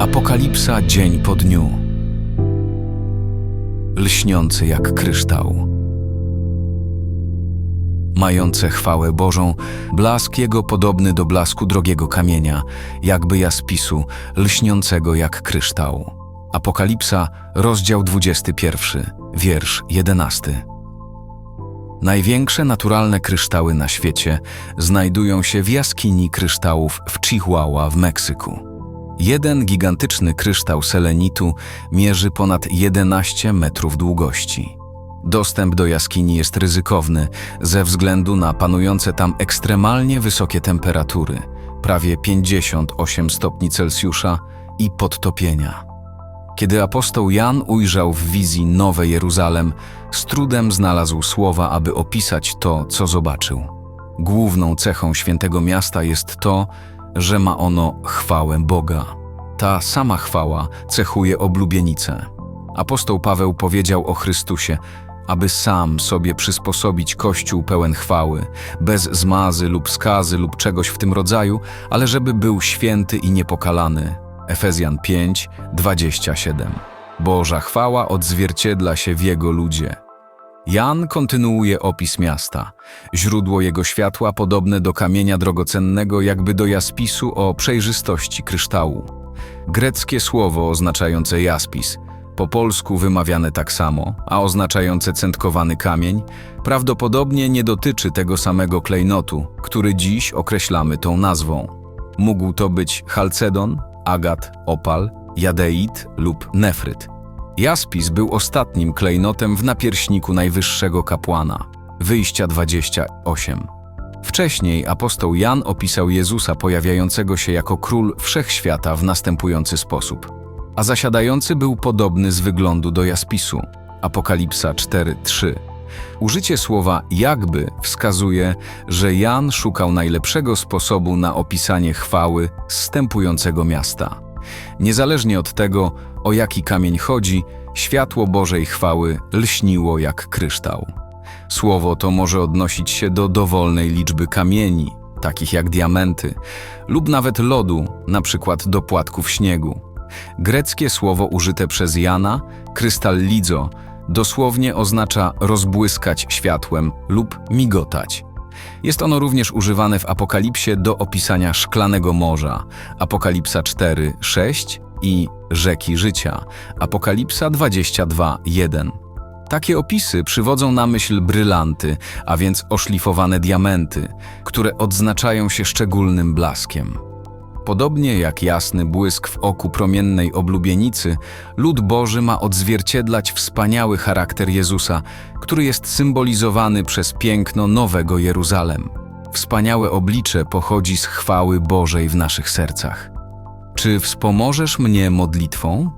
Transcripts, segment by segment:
Apokalipsa dzień po dniu. Lśniący jak kryształ. Mające chwałę Bożą, blask jego podobny do blasku drogiego kamienia, jakby jaspisu, lśniącego jak kryształ. Apokalipsa, rozdział 21, wiersz 11. Największe naturalne kryształy na świecie znajdują się w jaskini kryształów w Chihuahua w Meksyku. Jeden gigantyczny kryształ selenitu mierzy ponad 11 metrów długości. Dostęp do jaskini jest ryzykowny ze względu na panujące tam ekstremalnie wysokie temperatury, prawie 58 stopni Celsjusza i podtopienia. Kiedy apostoł Jan ujrzał w wizji Nowe Jeruzalem, z trudem znalazł słowa, aby opisać to, co zobaczył. Główną cechą świętego miasta jest to, że ma ono chwałę Boga. Ta sama chwała cechuje oblubienicę. Apostoł Paweł powiedział o Chrystusie, aby sam sobie przysposobić Kościół pełen chwały, bez zmazy lub skazy lub czegoś w tym rodzaju, ale żeby był święty i niepokalany. Efezjan 5, 27. Boża chwała odzwierciedla się w Jego ludzie. Jan kontynuuje opis miasta. Źródło jego światła podobne do kamienia drogocennego, jakby do jaspisu o przejrzystości kryształu. Greckie słowo oznaczające jaspis, po polsku wymawiane tak samo, a oznaczające centkowany kamień, prawdopodobnie nie dotyczy tego samego klejnotu, który dziś określamy tą nazwą. Mógł to być chalcedon, agat, opal, jadeit lub nefryt. Jaspis był ostatnim klejnotem w napierśniku najwyższego kapłana. Wyjścia 28. Wcześniej apostoł Jan opisał Jezusa pojawiającego się jako król wszechświata w następujący sposób. A zasiadający był podobny z wyglądu do jaspisu. Apokalipsa 4:3. Użycie słowa jakby wskazuje, że Jan szukał najlepszego sposobu na opisanie chwały zstępującego miasta. Niezależnie od tego, o jaki kamień chodzi, światło Bożej chwały lśniło jak kryształ. Słowo to może odnosić się do dowolnej liczby kamieni, takich jak diamenty, lub nawet lodu, na przykład do płatków śniegu. Greckie słowo użyte przez Jana, krystallizo, dosłownie oznacza rozbłyskać światłem lub migotać. Jest ono również używane w Apokalipsie do opisania szklanego morza, Apokalipsa 4, 6 i rzeki życia, Apokalipsa 22, 1. Takie opisy przywodzą na myśl brylanty, a więc oszlifowane diamenty, które odznaczają się szczególnym blaskiem. Podobnie jak jasny błysk w oku promiennej oblubienicy, lud Boży ma odzwierciedlać wspaniały charakter Jezusa, który jest symbolizowany przez piękno Nowego Jeruzalem. Wspaniałe oblicze pochodzi z chwały Bożej w naszych sercach. Czy wspomożesz mnie modlitwą?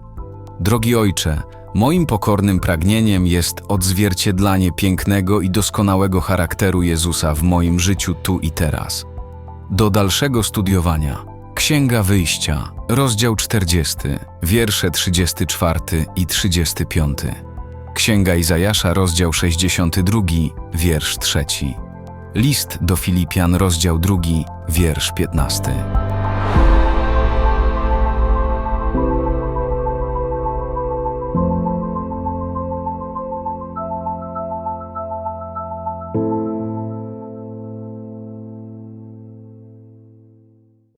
Drogi Ojcze, moim pokornym pragnieniem jest odzwierciedlanie pięknego i doskonałego charakteru Jezusa w moim życiu tu i teraz. Do dalszego studiowania. Księga Wyjścia, rozdział 40, wiersze 34 i 35. Księga Izajasza, rozdział 62, wiersz 3. List do Filipian, rozdział 2, wiersz 15.